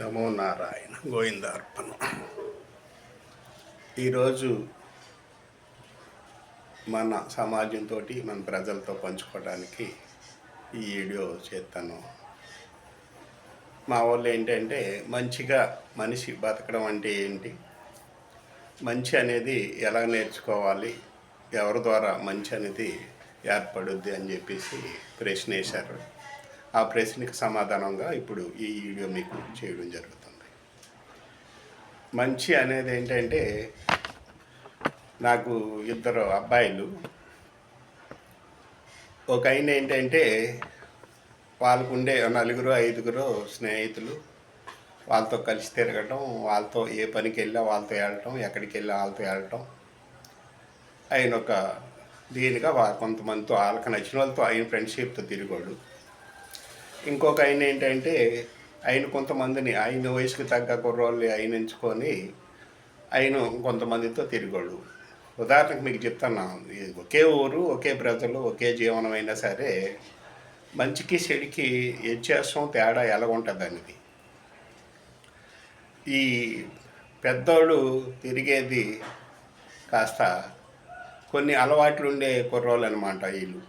నమో నారాయణ గోవిందార్పణ. ఈరోజు మన సమాజంతో మన ప్రజలతో పంచుకోవడానికి ఈ వీడియో చేస్తాను. మా వాళ్ళు ఏంటంటే మంచిగా మనిషి బతకడం అంటే ఏంటి? మంచి అనేది ఎలా నేర్చుకోవాలి? ఎవరి ద్వారా మంచి అనేది ఏర్పడుద్ది అని చెప్పేసి ప్రశ్న వేశారు ఆ ప్రశ్నకి సమాధానంగా ఇప్పుడు ఈ వీడియో మీకు చేయడం జరుగుతుంది. మంచి అనేది ఏంటంటే నాకు ఇద్దరు అబ్బాయిలు. ఒక ఆయన ఏంటంటే వాళ్ళకు ఉండే నలుగురు ఐదుగురు స్నేహితులు వాళ్ళతో కలిసి తిరగటం వాళ్ళతో ఏ పనికి వెళ్ళా వాళ్ళతో వెళ్ళటం ఎక్కడికి వెళ్ళా వాళ్ళతో వెళ్ళటం ఆయన ఒక దీనిగా వా కొంతమందితో వాళ్ళకి నచ్చిన వాళ్ళతో ఆయన ఫ్రెండ్షిప్తో తిరిగాడు ఇంకొక ఆయన ఏంటంటే ఆయన కొంతమందిని ఆయన వయసుకు తగ్గ కుర్రోళ్ళని ఆయన ఎంచుకొని ఆయన కొంతమందితో తిరిగోళ్ళు. ఉదాహరణకు మీకు చెప్తాను ఒకే ఊరు ఒకే ప్రజలు ఒకే జీవనం అయినా సరే మంచికి చెడికి వ్యత్యాసం తేడా ఎలాగుంటుంది అనేది ఈ పెద్దోళ్ళు తిరిగేది కాస్త కొన్ని అలవాట్లు ఉండే కుర్రోళ్ళు అనమాట వీళ్ళు.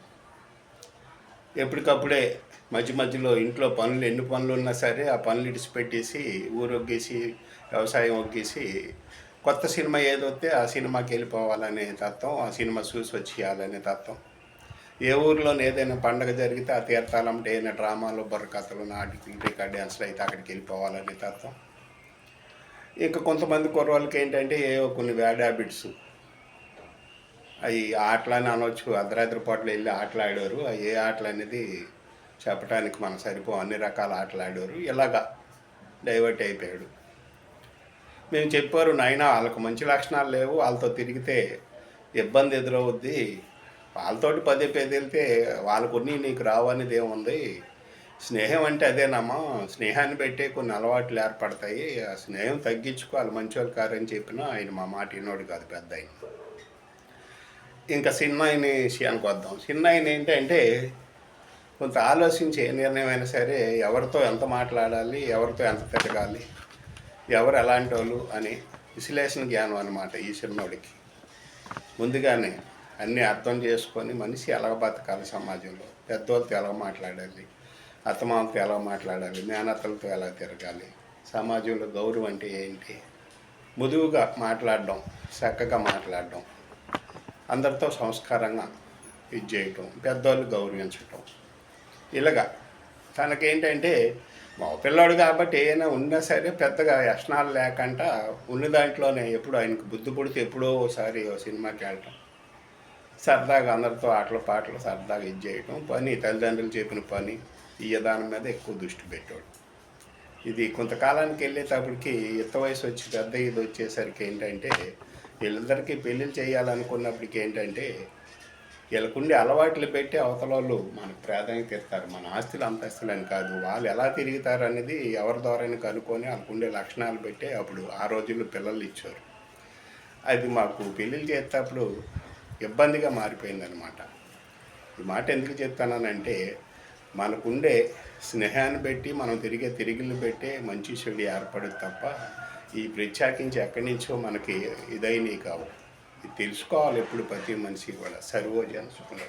ఎప్పటికప్పుడే మధ్య మధ్యలో ఇంట్లో పనులు ఎన్ని పనులు ఉన్నా సరే ఆ పనులు ఇడిచిపెట్టేసి ఊరొగ్గేసి వ్యవసాయం ఒగ్గేసి కొత్త సినిమా ఏదొస్తే ఆ సినిమాకి వెళ్ళిపోవాలనే తత్వం ఆ సినిమా చూసి వచ్చేయాలనే తత్వం. ఏ ఊర్లోనే ఏదైనా పండగ జరిగితే ఆ తీర్థాలంటే ఏదైనా డ్రామాలు బుర్రకథలు నాటికలు రికార్డ్ డ్యాన్స్లు అయితే అక్కడికి వెళ్ళిపోవాలనే తత్వం. ఇంకా కొంతమంది కుర్రవాళ్ళకి ఏంటంటే ఏవో కొన్ని బ్యాడ్ హ్యాబిట్స్. అవి ఆటలని అనవచ్చు అర్ధరాత్రి పాటలు వెళ్ళి ఆటలు ఆడారు. ఏ ఆటలు అనేది చెప్పడానికి మనం సరిపో అన్ని రకాల ఆటలు ఆడారు. ఇలాగా డైవర్ట్ అయిపోయాడు. మేము చెప్పారు నాయన వాళ్ళకు మంచి లక్షణాలు లేవు. వాళ్ళతో తిరిగితే ఇబ్బంది ఎదురవుద్ది. వాళ్ళతోటి పదే పదే వెళ్తే వాళ్ళకున్ని నీకు రావు అనేది ఏముంది? స్నేహం అంటే అదేనమ్మా స్నేహాన్ని పెట్టే కొన్ని అలవాట్లు ఏర్పడతాయి. ఆ స్నేహం తగ్గించుకోవాలి మంచివాళ్ళు కారని చెప్పినా ఆయన మా మాట వినోడు కాదు పెద్ద ఆయన. ఇంకా చిన్న విషయానికి వద్దాం. చిన్న ఏంటంటే కొంత ఆలోచించి ఏ నిర్ణయం అయినా సరే ఎవరితో ఎంత మాట్లాడాలి ఎవరితో ఎంత తిరగాలి ఎవరు ఎలాంటి వాళ్ళు అని విశ్లేషణ జ్ఞానం అనమాట ఈ చిన్నోడికి ముందుగానే అన్నీ అర్థం చేసుకొని మనిషి ఎలా బతకాలి సమాజంలో? పెద్దోళ్ళతో ఎలా మాట్లాడాలి? అత్తమామతో ఎలా మాట్లాడాలి? మేనత్తలతో ఎలా తిరగాలి? సమాజంలో గౌరవం అంటే ఏంటి? మృదువుగా మాట్లాడడం చక్కగా మాట్లాడడం అందరితో సంస్కారంగా ఇది చేయటం పెద్దవాళ్ళు గౌరవించటం. ఇలాగా. తనకేంటంటే మా పిల్లాడు కాబట్టి ఏమైనా ఉన్నా సరే పెద్దగా వ్యసనాలు లేకుండా ఉన్న దాంట్లోనే ఎప్పుడు ఆయనకు బుద్ధి పుడితే ఎప్పుడో ఒకసారి ఓ సినిమాకి వెళ్ళటం. సరదాగా అందరితో ఆటలు పాటలు సరదాగా ఇది చేయటం. పని తల్లిదండ్రులు చెప్పిన పని ఈ విధానం మీద ఎక్కువ దృష్టి పెట్టాడు ఇది కొంతకాలానికి వెళ్ళేటప్పటికి ఇత్త వయసు వచ్చి పెద్ద ఇది వచ్చేసరికి ఏంటంటే వీళ్ళందరికీ పెళ్ళిళ్ళు చేయాలనుకున్నప్పటికి ఏంటంటే వీళ్ళకుండే అలవాట్లు పెట్టి అవతల వాళ్ళు మనకు ప్రాధాన్యత ఇస్తారు. మన ఆస్తులు అంతస్తులని కాదు. వాళ్ళు ఎలా తిరుగుతారు అనేది ఎవరి ద్వారా కనుక్కొని వాళ్ళకుండే లక్షణాలు పెట్టి అప్పుడు ఆ రోజుల్లో పిల్లలు ఇచ్చారు. అది మాకు పెళ్ళిళ్ళు చేసేటప్పుడు ఇబ్బందిగా మారిపోయిందనమాట ఈ మాట ఎందుకు చెప్తానంటే మనకుండే స్నేహాన్ని పెట్టి మనం తిరిగే తిరిగిళ్ళు పెట్టి మంచి చెడు ఏర్పడదు తప్ప ఈ ప్రత్యేకించి ఎక్కడి నుంచో మనకి ఇదైనవి కావు. తెలుసుకోవాలి ఎప్పుడు ప్రతి మనిషి కూడా. సర్వోజన సుఖం